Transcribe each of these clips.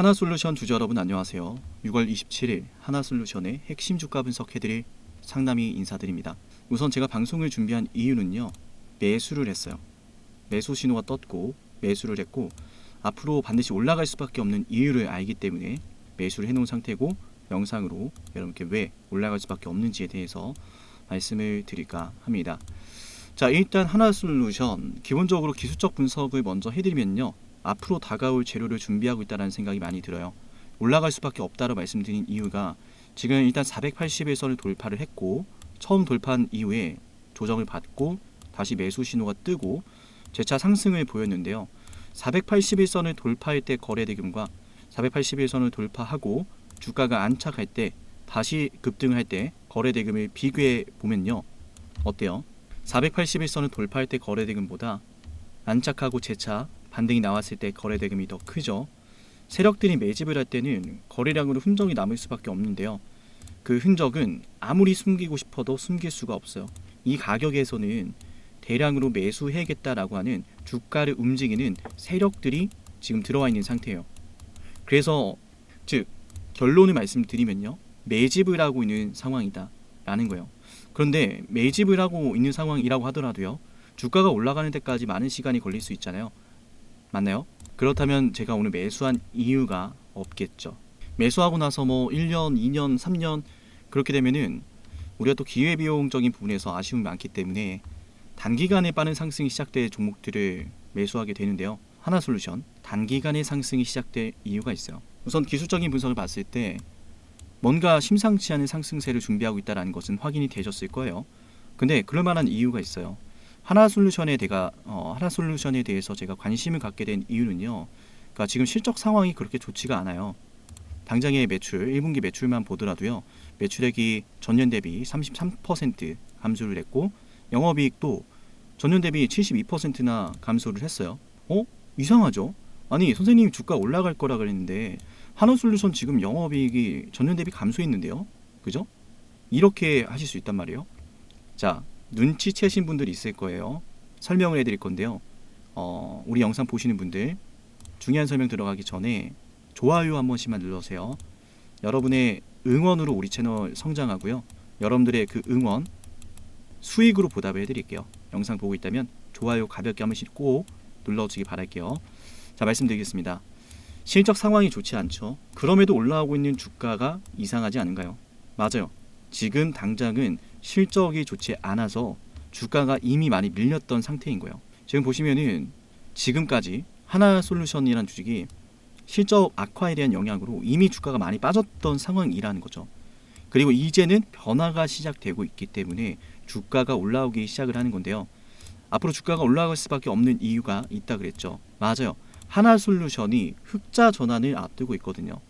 하나솔루션 주주 여러분 안녕하세요. 6월 27일 하나솔루션의 핵심 주가 분석해드릴 상담이 인사드립니다. 우선 제가 방송을 준비한 이유는요. 매수를 했어요. 매수 신호가 떴고 매수를 했고 앞으로 반드시 올라갈 수밖에 없는 이유를 알기 때문에 매수를 해놓은 상태고 영상으로 여러분께 왜 올라갈 수밖에 없는지에 대해서 말씀을 드릴까 합니다. 자 일단 하나솔루션 기본적으로 기술적 분석을 먼저 해드리면요. 앞으로 다가올 재료를 준비하고 있다는 생각이 많이 들어요. 올라갈 수밖에 없다고 말씀드린 이유가 지금 일단 481선을 돌파를 했고 처음 돌파한 이후에 조정을 받고 다시 매수 신호가 뜨고 재차 상승을 보였는데요. 481선을 돌파할 때 거래 대금과 481선을 돌파하고 주가가 안착할 때 다시 급등할 때 거래 대금을 비교해 보면요. 어때요? 481선을 돌파할 때 거래 대금보다 안착하고 재차 반등이 나왔을 때 거래 대금이 더 크죠. 세력들이 매집을 할 때는 거래량으로 흔적이 남을 수밖에 없는데요. 그 흔적은 아무리 숨기고 싶어도 숨길 수가 없어요. 이 가격에서는 대량으로 매수해야겠다라고 하는 주가를 움직이는 세력들이 지금 들어와 있는 상태예요. 그래서 즉 결론을 말씀드리면요. 매집을 하고 있는 상황이다라는 거예요. 그런데 매집을 하고 있는 상황이라고 하더라도요. 주가가 올라가는 데까지 많은 시간이 걸릴 수 있잖아요. 맞나요? 그렇다면 제가 오늘 매수한 이유가 없겠죠. 매수하고 나서 뭐 1년, 2년, 3년 그렇게 되면은 우리가 또 기회비용적인 부분에서 아쉬움이 많기 때문에 단기간에 빠른 상승이 시작될 종목들을 매수하게 되는데요. 하나솔루션 단기간에 상승이 시작될 이유가 있어요. 우선 기술적인 분석을 봤을 때 뭔가 심상치 않은 상승세를 준비하고 있다는 것은 확인이 되셨을 거예요. 근데 그럴 만한 이유가 있어요. 하나솔루션에 대가 어, 하나솔루션에 대해서 제가 관심을 갖게 된 이유는요. 그러니까 지금 실적 상황이 그렇게 좋지가 않아요. 당장의 매출 1분기 매출만 보더라도요. 매출액이 전년 대비 33% 감소를 했고 영업이익도 전년 대비 72%나 감소를 했어요. 어? 이상하죠? 아니 선생님이 주가 올라갈 거라 그랬는데 한화솔루션 지금 영업이익이 전년 대비 감소했는데요. 그죠? 이렇게 하실 수 있단 말이에요. 자, 눈치채신 분들이 있을 거예요. 설명을 해드릴 건데요. 어, 우리 영상 보시는 분들 중요한 설명 들어가기 전에 좋아요 한 번씩만 눌러주세요. 여러분의 응원으로 우리 채널 성장하고요. 여러분들의 그 응원 수익으로 보답을 해드릴게요. 영상 보고 있다면 좋아요 가볍게 한 번씩 꼭 눌러주기 바랄게요. 자 말씀드리겠습니다. 실적 상황이 좋지 않죠. 그럼에도 올라오고 있는 주가가 이상하지 않은가요? 맞아요. 지금 당장은 실적이 좋지 않아서 주가가 이미 많이 밀렸던 상태인 거예요. 지금 보시면은 지금까지 하나솔루션이라는 주식이 실적 악화에 대한 영향으로 이미 주가가 많이 빠졌던 상황이라는 거죠. 그리고 이제는 변화가 시작되고 있기 때문에 주가가 올라오기 시작을 하는 건데요. 앞으로 주가가 올라갈 수밖에 없는 이유가 있다 그랬죠. 맞아요. 하나솔루션이 흑자 전환을 앞두고 있거든요.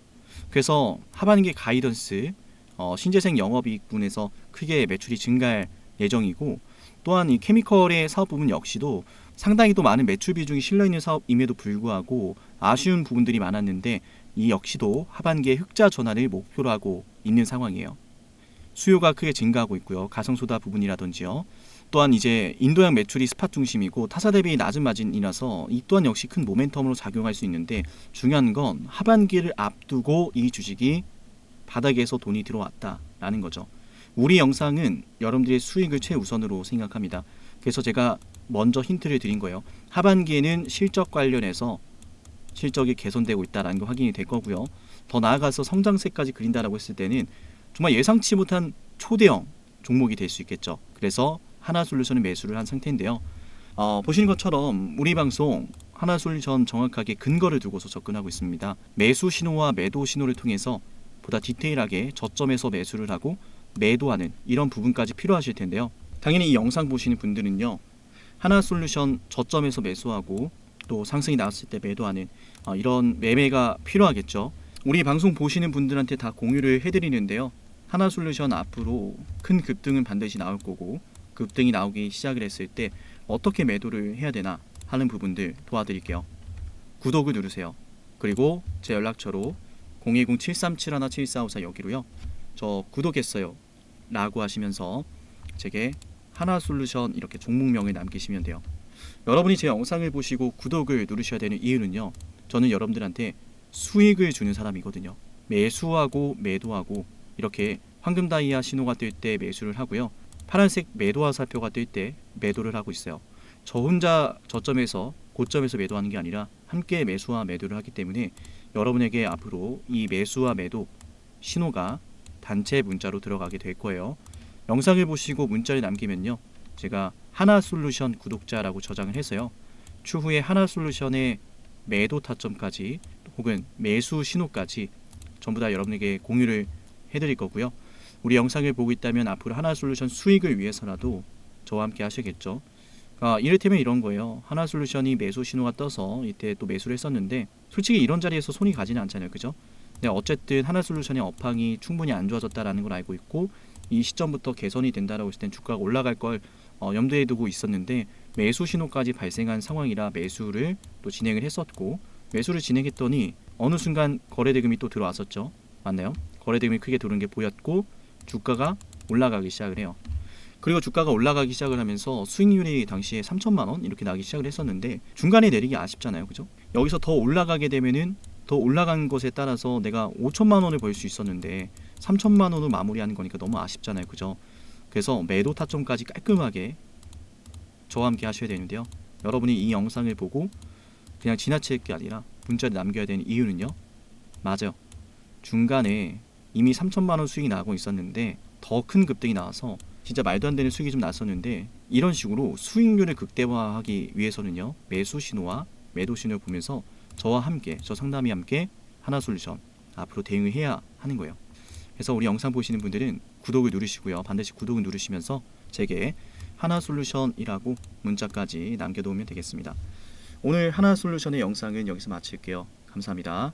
그래서 하반기 가이던스 어, 신재생 영업이익분에서 크게 매출이 증가할 예정이고 또한 이 케미컬의 사업 부분 역시도 상당히 또 많은 매출 비중이 실려 있는 사업임에도 불구하고 아쉬운 부분들이 많았는데 이 역시도 하반기에 흑자 전환을 목표로 하고 있는 상황이에요. 수요가 크게 증가하고 있고요. 가성소다 부분이라든지요. 또한 이제 인도양 매출이 스팟 중심이고 타사 대비 낮은 마진이라서 이 또한 역시 큰 모멘텀으로 작용할 수 있는데 중요한 건 하반기를 앞두고 이 주식이 바닥에서 돈이 들어왔다라는 거죠. 우리 영상은 여러분들의 수익을 최우선으로 생각합니다. 그래서 제가 먼저 힌트를 드린 거예요. 하반기에는 실적 관련해서 실적이 개선되고 있다라는 거 확인이 될 거고요. 더 나아가서 성장세까지 그린다라고 했을 때는 정말 예상치 못한 초대형 종목이 될 수 있겠죠. 그래서 하나솔루션을 매수를 한 상태인데요. 어, 보시는 것처럼 우리 방송 하나솔루션 정확하게 근거를 두고서 접근하고 있습니다. 매수 신호와 매도 신호를 통해서 보다 디테일하게 저점에서 매수를 하고 매도하는 이런 부분까지 필요하실 텐데요. 당연히 이 영상 보시는 분들은요. 하나 솔루션 저점에서 매수하고 또 상승이 나왔을 때 매도하는 어, 이런 매매가 필요하겠죠. 우리 방송 보시는 분들한테 다 공유를 해드리는데요. 하나 솔루션 앞으로 큰 급등은 반드시 나올 거고 급등이 나오기 시작을 했을 때 어떻게 매도를 해야 되나 하는 부분들 도와드릴게요. 구독을 누르세요. 그리고 제 연락처로 010-737-7454 여기로요. 저 구독했어요. 라고 하시면서 제게 하나솔루션 이렇게 종목명을 남기시면 돼요. 여러분이 제 영상을 보시고 구독을 누르셔야 되는 이유는요. 저는 여러분들한테 수익을 주는 사람이거든요. 매수하고 매도하고 이렇게 황금 다이아 신호가 뜰 때 매수를 하고요. 파란색 매도 화살표가 뜰 때 매도를 하고 있어요. 저 혼자 저점에서 고점에서 매도하는 게 아니라 함께 매수와 매도를 하기 때문에 여러분에게 앞으로 이 매수와 매도 신호가 단체 문자로 들어가게 될 거예요. 영상을 보시고 문자를 남기면요. 제가 하나솔루션 구독자라고 저장을 해서요. 추후에 하나솔루션의 매도 타점까지 혹은 매수 신호까지 전부 다 여러분에게 공유를 해드릴 거고요. 우리 영상을 보고 있다면 앞으로 하나솔루션 수익을 위해서라도 저와 함께 하시겠죠. 아, 이를테면 이런 거예요. 하나솔루션이 매수 신호가 떠서 이때 또 매수를 했었는데 솔직히 이런 자리에서 손이 가지는 않잖아요. 그죠? 근데 어쨌든 하나솔루션의 업황이 충분히 안 좋아졌다라는 걸 알고 있고 이 시점부터 개선이 된다라고 했을 땐 주가가 올라갈 걸 어, 염두에 두고 있었는데 매수 신호까지 발생한 상황이라 매수를 또 진행을 했었고 매수를 진행했더니 어느 순간 거래 대금이 또 들어왔었죠. 맞나요? 거래 대금이 크게 들어오는 게 보였고 주가가 올라가기 시작을 해요. 그리고 주가가 올라가기 시작을 하면서 수익률이 당시에 3천만 원 이렇게 나기 시작을 했었는데 중간에 내리기 아쉽잖아요. 그죠? 여기서 더 올라가게 되면은 더 올라간 것에 따라서 내가 5천만 원을 벌 수 있었는데 3천만 원으로 마무리하는 거니까 너무 아쉽잖아요. 그죠? 그래서 매도 타점까지 깔끔하게 저와 함께 하셔야 되는데요. 여러분이 이 영상을 보고 그냥 지나칠 게 아니라 문자를 남겨야 되는 이유는요. 맞아요. 중간에 이미 3천만 원 수익이 나고 있었는데 더 큰 급등이 나와서 진짜 말도 안 되는 수익이 좀 났었는데 이런 식으로 수익률을 극대화하기 위해서는요. 매수 신호와 매도 신호를 보면서 저와 함께 저 상담이 함께 하나솔루션 앞으로 대응을 해야 하는 거예요. 그래서 우리 영상 보시는 분들은 구독을 누르시고요. 반드시 구독을 누르시면서 제게 하나솔루션이라고 문자까지 남겨놓으면 되겠습니다. 오늘 하나솔루션의 영상은 여기서 마칠게요. 감사합니다.